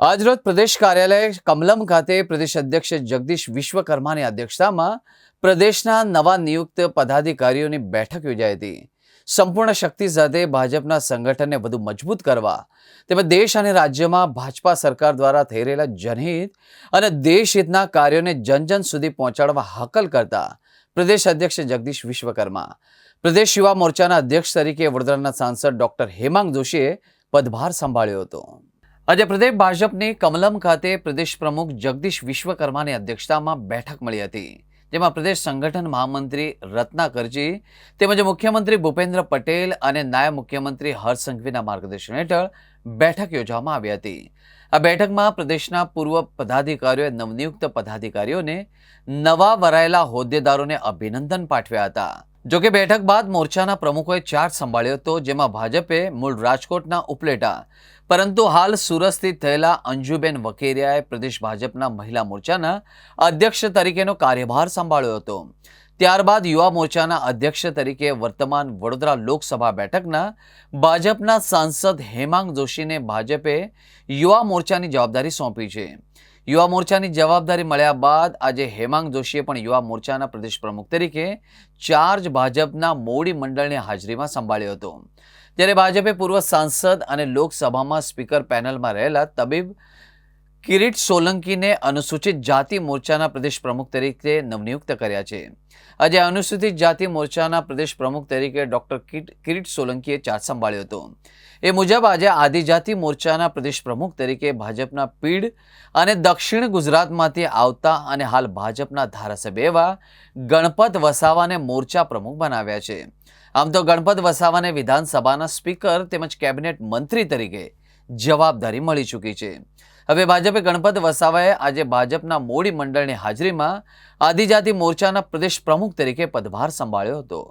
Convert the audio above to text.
આજરોજ પ્રદેશ કાર્યાલય કમલમ ખાતે પ્રદેશ અધ્યક્ષ જગદીશ વિશ્વકર્માની અધ્યક્ષતામાં પ્રદેશના નવા નિયુક્ત પદાધિકારીઓની બેઠક યોજાઈ હતી. સંપૂર્ણ શક્તિ સાથે ભાજપના સંગઠનને વધુ મજબૂત કરવા તેમજ દેશ અને રાજ્યમાં ભાજપા સરકાર દ્વારા થઈ રહેલા જનહિત અને દેશહિતના કાર્યોને જન જન સુધી પહોંચાડવા હાકલ કરતા પ્રદેશ અધ્યક્ષ જગદીશ વિશ્વકર્મા, પ્રદેશ યુવા મોરચાના અધ્યક્ષ તરીકે વડોદરાના સાંસદ ડોક્ટર હેમાંગ જોશીએ પદભાર સંભાળ્યો હતો. આજે પ્રદેશ ભાજપની કમલમ ખાતે પ્રદેશ પ્રમુખ જગદીશ વિશ્વકર્માની અધ્યક્ષતામાં બેઠક મળી હતી, જેમાં પ્રદેશ સંગઠન મહામંત્રી રત્નાકરજી તેમજ મુખ્યમંત્રી ભૂપેન્દ્ર પટેલ અને નાયબ મુખ્યમંત્રી હર્ષ માર્ગદર્શન હેઠળ બેઠક યોજવામાં આવી હતી. આ બેઠકમાં પ્રદેશના પૂર્વ પદાધિકારીઓએ નવનિયુક્ત પદાધિકારીઓને નવા વરાયેલા હોદ્દેદારોને અભિનંદન પાઠવ્યા હતા. જોકે બેઠક બાદ મોરચાના પ્રમુખોએ ચાર્જ સંભાળ્યો હતો, જેમાં ભાજપે મૂળ રાજકોટના ઉપલેટા. પરંતુ હાલ સુરત સ્થિત થયેલા અંજુબેન વકેરિયાએ પ્રદેશ ભાજપના મહિલા મોરચાના અધ્યક્ષ તરીકેનો કાર્યભાર સંભાળ્યો હતો. ત્યારબાદ યુવા મોરચાના અધ્યક્ષ તરીકે વર્તમાન વડોદરા લોકસભા બેઠકના ભાજપના સાંસદ હેમાંગ જોશીને ભાજપે યુવા મોરચાની જવાબદારી સોંપી છે. યુવા મોરચાની જવાબદારી મળ્યા બાદ આજે હેમાંગ જોશીએ પણ યુવા મોરચાના પ્રદેશ પ્રમુખ તરીકે ચાર્જ ભાજપના મોડી મંડળની હાજરીમાં સંભાળ્યો હતો. ત્યારે ભાજપે પૂર્વ સાંસદ અને લોકસભામાં સ્પીકર પેનલમાં રહેલા તબીબ કિરીટ સોલંકીને અનુસૂચિત જાતિ મોરચાના પ્રદેશ પ્રમુખ તરીકે નવનિયુક્ત કર્યા છે. આજે અનુસૂચિત જાતિ મોરચાના પ્રદેશ પ્રમુખ તરીકે ડોક્ટર કિરીટ સોલંકીએ ચાર્જ સંભાળ્યો હતો. એ મુજબ આજે આદિજાતિ મોરચાના પ્રદેશ પ્રમુખ તરીકે ભાજપના પીડ અને દક્ષિણ ગુજરાતમાંથી આવતા અને હાલ ભાજપના ધારાસભ્ય એવા ગણપત વસાવાને મોરચા પ્રમુખ બનાવ્યા છે. આમ તો ગણપત વસાવાને વિધાનસભાના સ્પીકર તેમજ કેબિનેટ મંત્રી તરીકે જવાબદારી મળી ચૂકી છે. હવે ભાજપે ગણપત વસાવાએ આજે ભાજપના મોડી મંડળની હાજરીમાં આદિજાતિ મોરચાના પ્રદેશ પ્રમુખ તરીકે પદભાર સંભાળ્યો હતો.